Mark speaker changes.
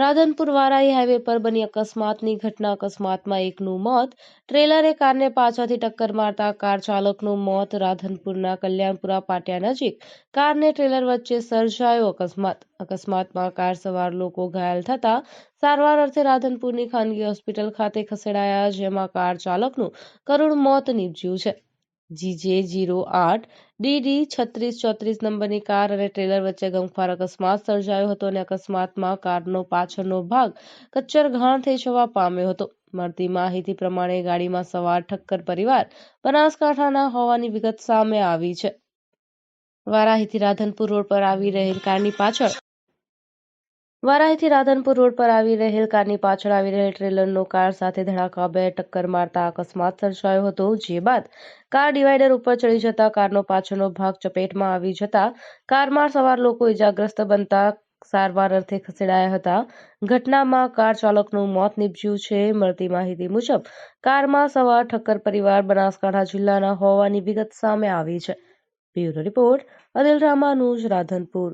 Speaker 1: Radhanpur Varahi highway પર બની અકસ્માતની ઘટના. અકસ્માતમાં એકનું મોત. ટ્રેલરે કારને પાછળથી ટક્કર મારતા કાર ચાલકનું મોત રાધનપુરના કલ્યાણપુરા પાટિયા નજીક. કારને ટ્રેલર વચ્ચે સર્જાયો અકસ્માત. અકસ્માતમાં કાર સવાર લોકો ઘાયલ થતા સારવાર અર્થે રાધનપુરની ખાનગી હોસ્પિટલ ખાતે ખસેડાયા, જેમાં કાર ચાલકનું કરુણ મોત નીપજ્યું છે. જીજે જીરો આઠ. ડીડી છત્રીસ ચોત્રીસ નંબરની કાર અને ટ્રેલર વચ્ચે ગમખ્વાર અકસ્માત સર્જાયો હતો અને અકસ્માતમાં કારનો પાછળનો ભાગ કચ્ચર ઘાણ થઈ જવા પામ્યો હતો. મળતી માહિતી પ્રમાણે ગાડીમાં સવાર ઠક્કર પરિવાર બનાસકાંઠાના હોવાની વિગત સામે આવી છે. વારાહીથી રાધનપુર રોડ પર આવી રહેલ કારની પાછળ વારાહીથી રાધનપુર રોડ પર આવી રહેલ કારની પાછળ આવી રહેલ ટ્રેલરનો કાર સાથે ધડાકા બે ટક્કર મારતા અકસ્માત સર્જાયો હતો, જે બાદ કાર ડિવાઈડર ઉપર ચડી જતા કારનો પાછળનો ભાગ ચપેટમાં આવી જતા કારમાં સવાર લોકો ઇજાગ્રસ્ત બનતા સારવાર અર્થે ખસેડાયા હતા. ઘટનામાં કાર ચાલકનું મોત નીપજ્યું છે, મળતી માહિતી મુજબ કારમાં સવાર ઠક્કર પરિવાર બનાસકાંઠા જિલ્લાના હોવાની વિગત સામે આવી છે. Bureau report, Anil Ramanuj, Radhanpur.